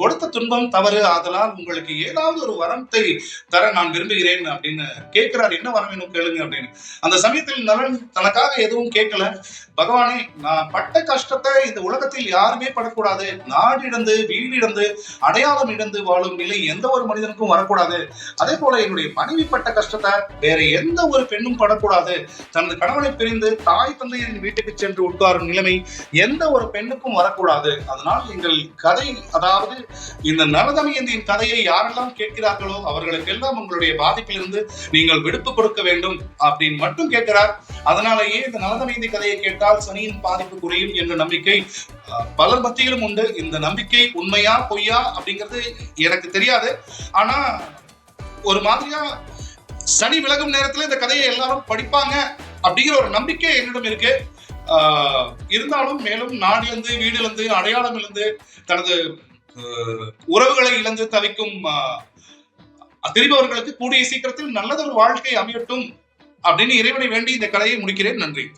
கொடுத்த துன்பம் தவறு ஆதலால் உங்களுக்கு ஏதாவது ஒரு வரத்தை தர நான் விரும்புகிறேன் அப்படின்னு கேட்கிறார். என்ன வரம் வேணும் கேளுங்க அப்படின்னு. அந்த சமயத்தில் நலன் தனக்காக எதுவும் கேட்கல. பகவானே நான் பட்ட கஷ்டத்தை இந்த உலகத்தில் யாருமே படக்கூடாது. நாடு இழந்து வீடு இழந்து அடையாளம் இழந்து வாழும் நிலை எந்த ஒரு மனிதனுக்கும் வரக்கூடாது. அதே போல என்னுடைய மனைவி பட்ட கஷ்டத்தை வேற எந்த ஒரு பெண்ணும் படக்கூடாது. தனது கணவனை பிரிந்து தாய் தந்தையின் வீட்டுக்கு சென்று உட்காரும் நிலைமை எந்த ஒரு பெண்ணுக்கும் வரக்கூடாது. அதனால் எங்கள் கதை அதாவது இந்த நரதமயந்தியின் கதையை யாரெல்லாம் கேட்கிறார்களோ அவர்களுக்கெல்லாம் உங்களுடைய பாதிப்பிலிருந்து நீங்கள் விடுப்பு கொடுக்க வேண்டும் அப்படின்னு மட்டும் கேட்கிறார். அதனாலேயே இந்த நலதமயந்தி கதையை கேட்டால் சனியின் பாதிப்பு குறையும் என்ற நம்பிக்கை பலர் மத்தியிலும் உண்டு. இந்த நம்பிக்கை உண்மையா பொய்யா அப்படிங்கிறது எனக்கு தெரியாது. ஆனா ஒரு மாதிரியா சனி விலகும் நேரத்துல இந்த கதையை எல்லாரும் படிப்பாங்க அப்படிங்கிற ஒரு நம்பிக்கை என்னிடம் இருக்கு. ஆஹ் இருந்தாலும் மேலும் நாடிலிருந்து இழந்து வீடு அடையாளம் இருந்து தனது உறவுகளை இழந்து தவிக்கும் ஆஹ் திரிபவர்களுக்கு கூடிய சீக்கிரத்தில் நல்லதொரு வாழ்க்கை அமையட்டும் அப்படின்னு இறைவனை வேண்டி இந்த கலையை முடிக்கிறேன். நன்றி.